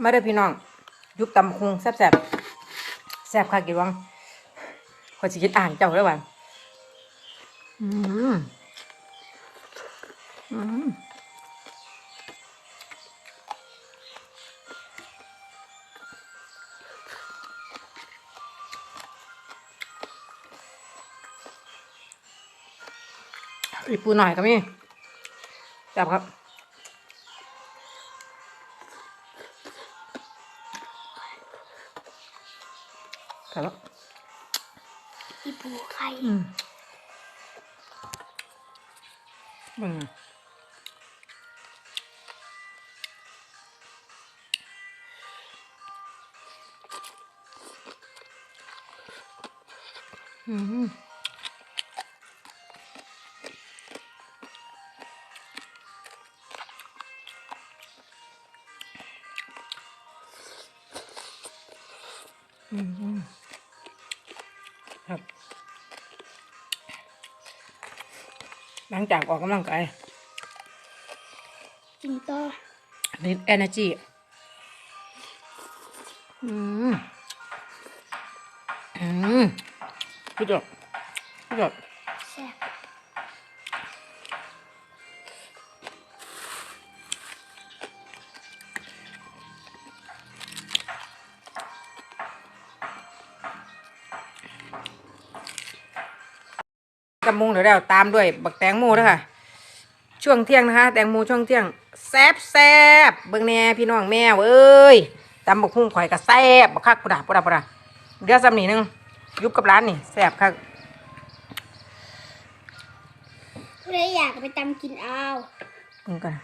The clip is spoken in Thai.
มาเด้อพี่น้อง ยุบตำคุงแซ่บแซ่บแซ่บค่ะกี่วังขอสิกินอ่านเจ้าแล้ววันอืมอืมอีปูหน่อยก็มีแซ่บครับ ครับอีปูไข่อืมมึงอืมอืม ครับ หลังจากออกกำลังกายกินต่อนี่ energy อืมอืมพี่จดพี่จดแซ่ กำมุงเดี๋ยวเราตามด้วยบักแตงโมด้วยค่ะ ช่วงเที่ยงนะคะ แตงโมช่วงเที่ยงแซบแซบเบิ่งแน่พี่น้องแม่เอ้ยตำบักหุ่งข่อยก็แซบบักคักปุดาปุดาปุดาเดี๋ยวซ้ำนี่หนึงยุบกับร้านนี่แซบคักผู้ใดอยากไปตำกินเอาเบิ่งกัน